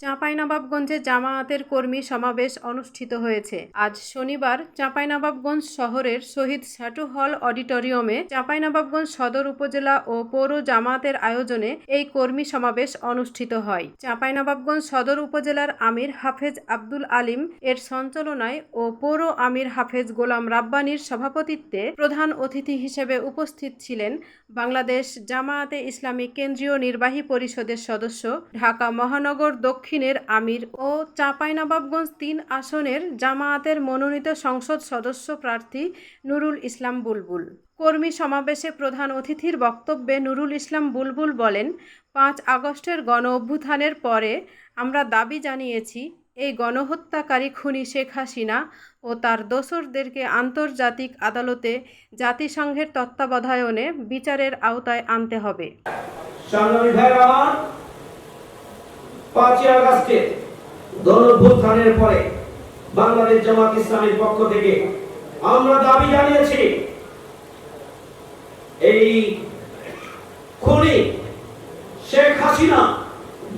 চাঁপাইনবাবগঞ্জে জামায়াতের কর্মী সমাবেশ অনুষ্ঠিত হয়েছে। আজ শনিবার চাঁপাইনবাবগঞ্জ শহরের শহীদ সাটু হল অডিটোরিয়ামে চাঁপাইনবাবগঞ্জ সদর উপজেলা ও পৌর জামায়াতের আয়োজনে এই কর্মী সমাবেশ অনুষ্ঠিত হয়। চাঁপাইনবাবগঞ্জ সদর উপজেলার আমির হাফেজ আব্দুল আলিম এর সঞ্চালনায় ও পৌর আমির হাফেজ গোলাম রাব্বানির সভাপতিত্বে প্রধান অতিথি হিসেবে উপস্থিত ছিলেন বাংলাদেশ জামায়াতে ইসলামী কেন্দ্রীয় নির্বাহী পরিষদের সদস্য ঢাকা মহানগর দক্ষিণের আমির ও চাঁপাইনবাবগঞ্জ তিন আসনের জামায়াতের মনোনীত সংসদ সদস্য প্রার্থী নুরুল ইসলাম বুলবুল। কর্মী সমাবেশে প্রধান অতিথির বক্তব্যে নুরুল ইসলাম বুলবুল বলেন, পাঁচ আগস্টের গণ অভ্যুত্থানের পরে আমরা দাবি জানিয়েছি, এই গণহত্যাকারী খুনি শেখ হাসিনা ও তার দোসরদেরকে আন্তর্জাতিক আদালতে জাতিসংঘের তত্ত্বাবধায়নে বিচারের আওতায় আনতে হবে। পাঁচই আগস্টে গণভ্যুত্থানের পরে বাংলাদেশ জামাত ইসলামের পক্ষ থেকে আমরা দাবি জানিয়েছি, এই খুনি শেখ হাসিনা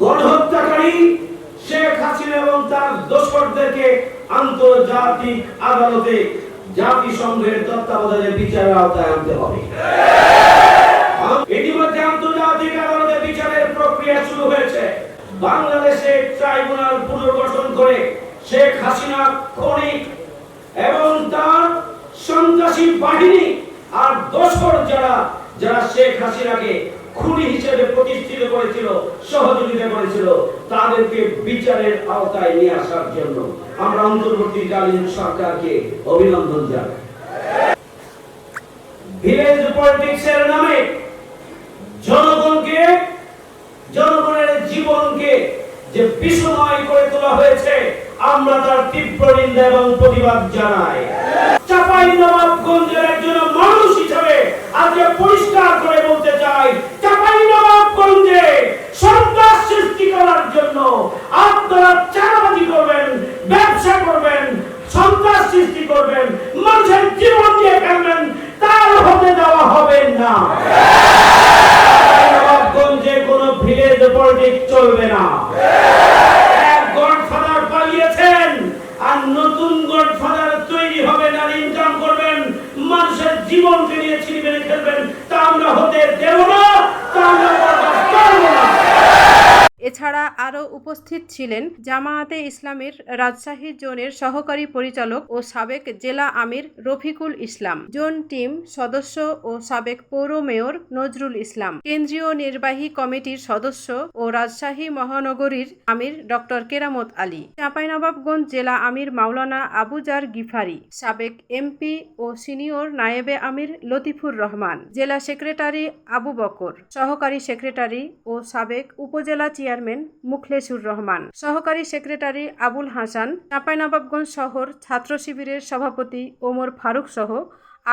গণহত্যাকারী শেখ হাসিনা এবং তার দোসরদেরকে আন্তর্জাতিক আদালতে জাতিসংঘের তত্ত্বাবধানে বিচারের আওতায় আনতে হবে। বাংলাদেশে ট্রাইব্যুনাল পুনর্গঠন করে শেখ হাসিনা খনি এবং তার সন্ত্রাসী বাহিনী আর দোসর যারা যারা শেখ হাসিনাকে খুনি হিসেবে প্রতিষ্ঠিত করেছিল, সহযোগিতা করেছিল, তাদেরকে বিচারের আওতায় নিয়ে আসার জন্য আমরা অন্তর্বর্তীকালীন সরকারকে অভিনন্দন জানাই। ভিলেজ পলিটিক্সের নামে যে বিষময় করে তোলা হয়েছে, আমরা তার তীব্র নিন্দা এবং প্রতিবাদ জানাই। চাপাই নবাবগঞ্জের একজন মানুষ হিসাবে আজকে পরিষ্কার করে বলতে চাই চাপাই নবাবগঞ্জে সন্ত্রাস সৃষ্টি করার জন্য আপনারা চাঁদাবাজি করবেন ব্যবসা করবেন সন্ত্রাস সৃষ্টি করবেন মানুষের জীবন দিয়ে ফেলবেন তার হতে দেওয়া হবে না নবাবগঞ্জে কোনো ভিলেজ চলবে না। এক গডফাদার পালিয়েছেন আর নতুন গডফাদার তৈরি হবে আর ইনকাম করবেন, মানুষের জীবনকে নিয়ে ছিনিয়ে খেলবেন, তা আমরা হতে দেব না তা আমরা বরদাস্ত করব না এছাড়া আরও উপস্থিত ছিলেন জামায়াতে ইসলামের রাজশাহী জোনের সহকারী পরিচালক ও সাবেক জেলা আমির রফিকুল ইসলাম, জোন টিম সদস্য ও সাবেক পৌর মেয়র নজরুল ইসলাম, কেন্দ্রীয় নির্বাহী কমিটির সদস্য ও রাজশাহী মহানগরীর আমির ডক্টর কেরামত আলী, চাঁপাইনবাবগঞ্জ জেলা আমির মাওলানা আবুজার গিফারি, সাবেক এমপি ও সিনিয়র নায়েবে আমির লতিফুর রহমান, জেলা সেক্রেটারি আবু বকর, সহকারী সেক্রেটারি ও সাবেক উপজেলা চেয়ারম্যান মুখলেসুর রহমান। সহকারী সেক্রেটারি আবুল হাসান, চাঁপাইনবাবগঞ্জ শহর ছাত্র শিবিরের সভাপতি ওমর ফারুক সহ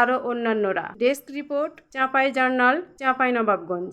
আরও অন্যান্যরা। Desk report, Chapai journal, Chapainawabganj.